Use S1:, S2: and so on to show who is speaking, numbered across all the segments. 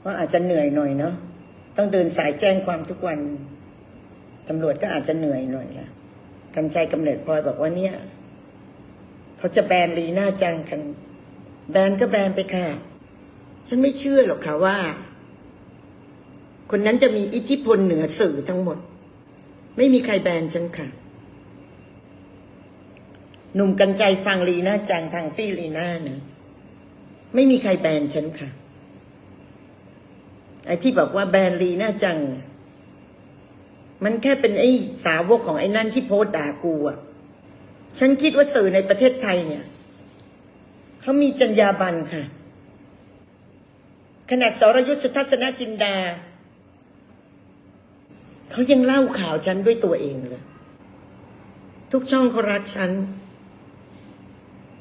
S1: เพราอาจจะเหนื่อยหน่อยเนาะต้องเดินสายแจ้งความทุกวันตำรวจก็อาจจะเหนื่อยหน่อยละกันใจกำเนิดพลอยบอกว่าเนี่ยเขาจะแบนลีน่าจังกัน แบนก็แบนไปค่ะ ฉันไม่เชื่อหรอกค่ะว่า คนนั้นจะมีอิทธิพลเหนือสื่อทั้งหมด ไม่มีใครแบนฉันค่ะ หนุ่มกันใจฟังลีน่าจังทางฟี่ลีน่านะไม่มีใครแบนฉันค่ะ ไอ้ที่บอกว่าแบรนลีน่าจัง มันแค่เป็นไอ้สาวกของไอ้นั่นที่โพสด่ากูอะ ฉันคิดว่าสื่อในประเทศไทยเนี่ยเขามีจรรยาบรรณค่ะ ขนาดสรยุทธสุทัศนจินดา เขายังเล่าข่าวฉันด้วยตัวเองเลย ทุกช่องเขารักฉัน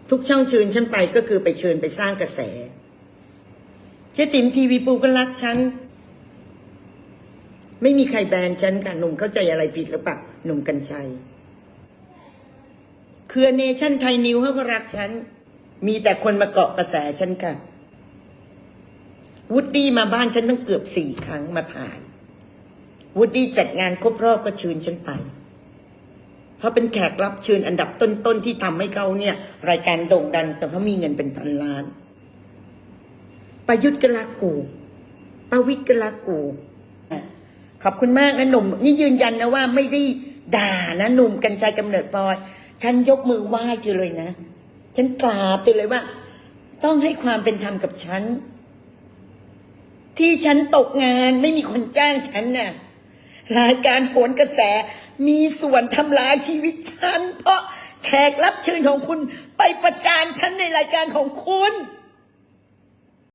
S1: ทุกช่องเชิญฉันไปก็คือไปเชิญไปสร้างกระแส จ๊ติ๋มทีวีปูก็รักฉัน ไม่มีใครแบนฉันค่ะ หนุ่มเข้าใจอะไรผิดหรือเปล่าหนุ่มกัญชัยเครือเนชั่นไทยนิวเขาก็รักฉัน มีแต่คนมาเกาะกระแสฉันค่ะวูดดี้มาบ้านฉันตั้งเกือบสี่ครั้งมาถ่ายวูดดี้จัดงานครบรอบก็เชิญฉันไป เพราะเป็นแขกรับเชิญอันดับต้นๆที่ทำให้เขาเนี่ย รายการโด่งดังแต่เขามีเงินเป็นพันล้าน ประยุทธ์ก็รักกูประวิตรก็รักกู ขอบคุณมากนะหนุ่ม นี่ยืนยันนะว่าไม่ได้ด่านะหนุ่มกัญชัยกำเนิดพลอยฉันยกมือไหว้เธอเลยนะ ฉันกราบเธอเลยว่า ต้องให้ความเป็นธรรมกับฉัน ที่ฉันตกงานไม่มีคนจ้างฉันน่ะรายการโหนกระแสมีส่วนทำลายชีวิตฉัน เพราะแขกรับเชิญของคุณไปประจานฉันในรายการของคุณ